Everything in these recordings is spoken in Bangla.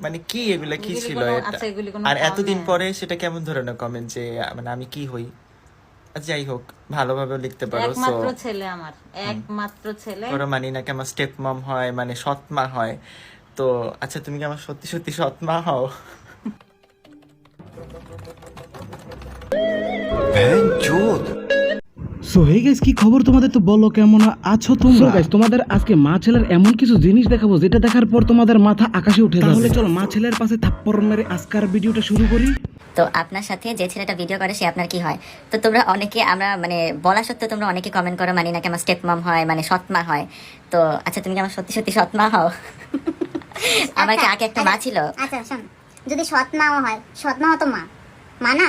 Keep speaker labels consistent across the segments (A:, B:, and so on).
A: মানে কি এগুলা কি ছিল এটা?
B: আচ্ছা,
A: আর এতদিন পরে সেটা কেমন ধরনের কমেন্ট যে মানে আমি কি হই? যাই হোক ভালোভাবে লিখতে পারো
B: একমাত্র ছেলে আমার একমাত্র ছেলে।
A: ওরা মানি নাকি আমার স্টেপ মম হয় মানে সৎ মা হয়। তো আচ্ছা তুমি কি আমার সত্যি সত্যি সৎ মা হও?
C: সো হে গাইস কি খবর তোমাদের? তো বলো কেমন আছো তোমরা? গাইস তোমাদের আজকে মা ছেলের এমন কিছু জিনিস দেখাবো যেটা দেখার পর তোমাদের মাথা আকাশে উঠে যাবে। তাহলে চলো মা ছেলের পাশে থাপ্পড় মেরে আজকার ভিডিওটা শুরু করি।
D: তো আপনার সাথে যে ছেলেটা ভিডিও করে সে আপনার কি হয়? তো তোমরা অনেকে আমরা মানে বলা সত্ত্বেও তোমরা অনেকে কমেন্ট করো মানি নাকি আমার স্টেপ মম হয় মানে সৎমা হয়। তো আচ্ছা তুমি কি আমার সত্যি সত্যি সৎমা হও? আমার কি আগে একটা মা ছিল।
E: আচ্ছা শোন যদি সৎ মাও হয় সৎ মা তো মা। মা না?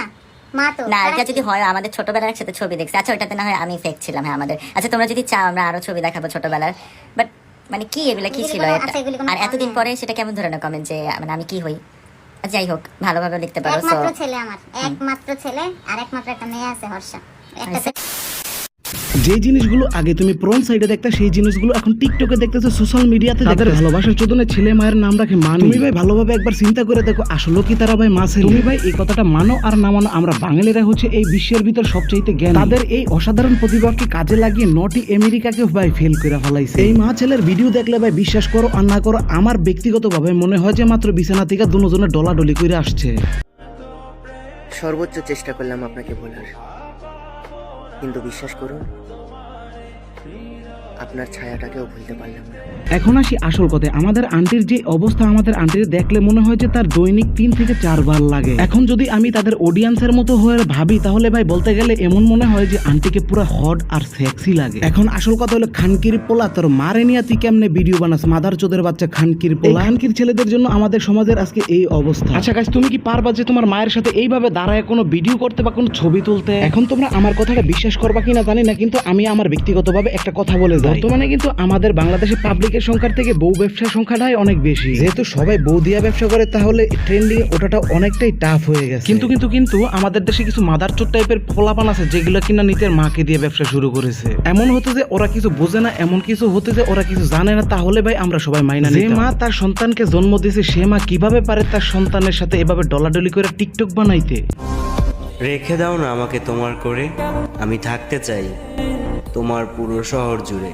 D: না এটা যদি হয় আমাদের ছোটবেলার একসাথে ছবি দেখছি। আচ্ছা ওইটাতে না হয় আমি ফেক ছিলাম হ্যাঁ আমাদের। আচ্ছা তোমরা যদি চাও আমরা আরও ছবি দেখাবো ছোটবেলার। বাট মানে কি এগুলো কি ছিল এটা?
E: আচ্ছা,
D: আর এতদিন পরে সেটা কেমন ধরনের কমেন্ট যে মানে আমি কি হই? যাই হোক ভালোভাবে লিখতে পারো
E: একমাত্র ছেলে আমার একমাত্র ছেলে আর একমাত্র একটা মেয়ে আছে হর্ষা।
D: আচ্ছা।
C: যে জিনিসগুলো আগে তুমি প্রন সাইডে দেখতে সেই জিনিসগুলো এখন টিকটকে দেখতেছো সোশ্যাল মিডিয়াতে তাদের ভালোবাসার চোদনে ছেলে মায়ের নাম রাখে মা তুমি ভাই ভালোভাবে একবার চিন্তা করে দেখো আসলে কি তারা ভাই মা ছেলে? তুমি ভাই এই কথাটা মানো আর না মানো আমরা বাঙালিরা হচ্ছে এই বিশ্বের ভিতর সবচাইতে জ্ঞান। তাদের এই অসাধারণ প্রতিভাকে কাজে লাগিয়ে নটি আমেরিকাকে ভাই ফেল করে ফেলাইছে? এই মা ছেলের ভিডিও দেখলে ভাই বিশ্বাস করো আর না করো আমার ব্যক্তিগতভাবে মনে হয় যে মাত্র বিছানা থেকে দুজনে ডলাডলি করে আসছে।
F: সর্বোচ্চ চেষ্টা করলাম আপনাকে বলার। কিন্তু বিশ্বাস করুন আপনার ছায়াটাকেও ভুলতে পারলাম না।
C: এখন আসি আসল কথায় আমাদের আন্টির যে অবস্থা আমাদের আন্টির দেখলে মনে হয় যে তার দৈনিক তিন থেকে চারবার লাগে। এখন যদি আমি তাদের অডিয়েন্সের মতো হয়ে ভাবি তাহলে ভাই বলতে গেলে এমন মনে হয় যে আন্টিকে পুরো হট আর সেক্সি লাগে। এখন আসল কথা হলো খানকির পোলা তোর মারে নিয়ে তুই কেমনে ভিডিও বানাস? মাদার চোদের বাচ্চা খানকির পোলা। খানকির ছেলেদের জন্য আমাদের সমাজের আজকে এই অবস্থা। আচ্ছা গাছ তুমি কি পারবা যে তোমার মায়ের সাথে এইভাবে দাঁড়ায় কোনো ভিডিও করতে বা কোনো ছবি তুলতে? এখন তোমরা আমার কথাটা বিশ্বাস করবা কিনা জানি না কিন্তু আমি আমার ব্যক্তিগতভাবে একটা কথা বলে যাই। বর্তমানে কিন্তু আমাদের বাংলাদেশে পাবলিকের সংখ্যার থেকে বউ ব্যবসার সংখ্যাটাই অনেক বেশি। যেহেতু সবাই বউ দিয়া ব্যবসা করে তাহলে ট্রেন্ডিং ওটাটা অনেকটাই টাফ হয়ে গেছে। কিন্তু কিন্তু কিন্তু আমাদের দেশে কিছু মাদার চোর টাইপের ফলাপান আছে যেগুলো কিনা নিজের মাকে দিয়ে ব্যবসা শুরু করেছে। এমন হতে যে ওরা কিছু বোঝে না এমন কিছু হতে যে ওরা কিছু জানে না তাহলে ভাই আমরা সবাই মাইনা যে মা তার সন্তানকে জন্ম দিয়েছে সে মা কীভাবে পারে তার সন্তানের সাথে এভাবে ডলাডলি করে টিকটক বানাইতে?
G: রেখে দাও না আমাকে তোমার করে আমি থাকতে চাই। তোমার পুরো শহর জুড়ে।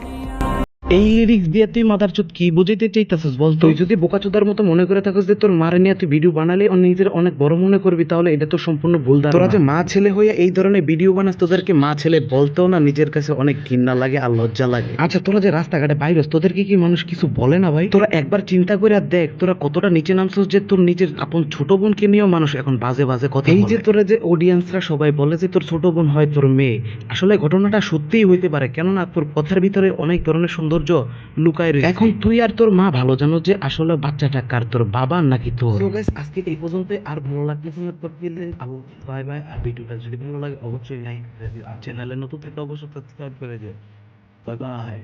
C: এই লিরিক্স দিয়ে তুই মাথার চোদ কি বুঝাইতে চাইতেছিস বল তুই যদি বোকাচোদার মতো মনে করে থাকিস যে তোর মারে নিয়ে তুই ভিডিও বানালে ও নিজের অনেক বড় মনে করবি তাহলে এটা তো সম্পূর্ণ ভুল ধারণা। তোরা যে মা ছেলে হয়ে এই ধরনের ভিডিও বানাস তোদেরকে মা ছেলে বলতেও না নিজের কাছে অনেক ঘৃণা লাগে আর লজ্জা লাগে। আচ্ছা তোরা যে রাস্তাঘাটে বাইরস তোদেরকে কি মানুষ কিছু বলে না ভাই? তোরা একবার চিন্তা করে আর দেখ তোরা কতটা নিচে নামছিস যে তোর নিজের আপন ছোট বোনকে নিয়েও মানুষ এখন বাজে বাজে কথা এই যে তোরা যে অডিয়েন্সরা সবাই বলে যে তোর ছোট বোন হয় তোর মেয়ে আসলে ঘটনাটা সত্যিই হইতে পারে। কেননা তোর কথার ভিতরে অনেক ধরনের সৌন্দর্য লুকায় রয়েছে। এখন তুই আর তোর মা ভালো জানো যে আসলে বাচ্চাটা কার তোর বাবা নাকি তোর? আজকে এই পর্যন্ত আর ভালো লাগলে বাই বাই আর ভিডিওটা যদি ভালো লাগে অবশ্যই লাইক চ্যানেলে নতুন থেকে অবশ্যই সাবস্ক্রাইব করে দিও। Bye bye